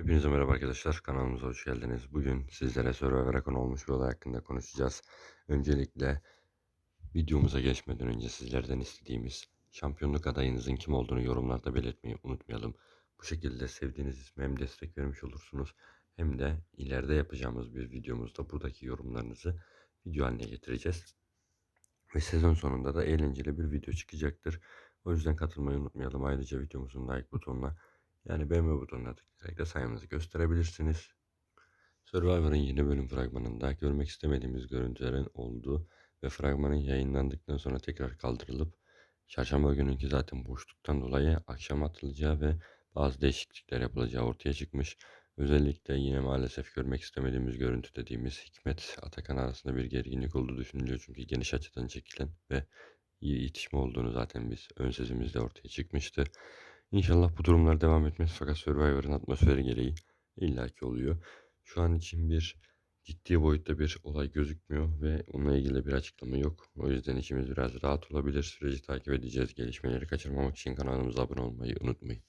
Hepinize merhaba arkadaşlar. Kanalımıza hoş geldiniz. Bugün sizlere Survivor'a konu olmuş bir olay hakkında konuşacağız. Öncelikle videomuza geçmeden önce sizlerden istediğimiz şampiyonluk adayınızın kim olduğunu yorumlarda belirtmeyi unutmayalım. Bu şekilde sevdiğiniz isme hem destek vermiş olursunuz hem de ileride yapacağımız bir videomuzda buradaki yorumlarınızı video haline getireceğiz. Ve sezon sonunda da eğlenceli bir video çıkacaktır. O yüzden katılmayı unutmayalım. Ayrıca videomuzun like butonuna yani beğenme butonuna tıklayarak da sayımızı gösterebilirsiniz. Survivor'ın yeni bölüm fragmanında görmek istemediğimiz görüntülerin olduğu ve fragmanın yayınlandıktan sonra tekrar kaldırılıp çarşamba gününkü zaten boşluktan dolayı akşam atılacağı ve bazı değişiklikler yapılacağı ortaya çıkmış. Özellikle yine maalesef görmek istemediğimiz görüntü dediğimiz Hikmet Atakan arasında bir gerginlik olduğu düşünülüyor. Çünkü geniş açıdan çekilen ve iyi itişme olduğunu zaten biz ön sezimizde ortaya çıkmıştı. İnşallah bu durumlar devam etmez fakat Survivor'ın atmosferi gereği illaki oluyor. Şu an için bir ciddi boyutta bir olay gözükmüyor ve onunla ilgili bir açıklama yok. O yüzden içimiz biraz rahat olabilir. Süreci takip edeceğiz. Gelişmeleri kaçırmamak için kanalımıza abone olmayı unutmayın.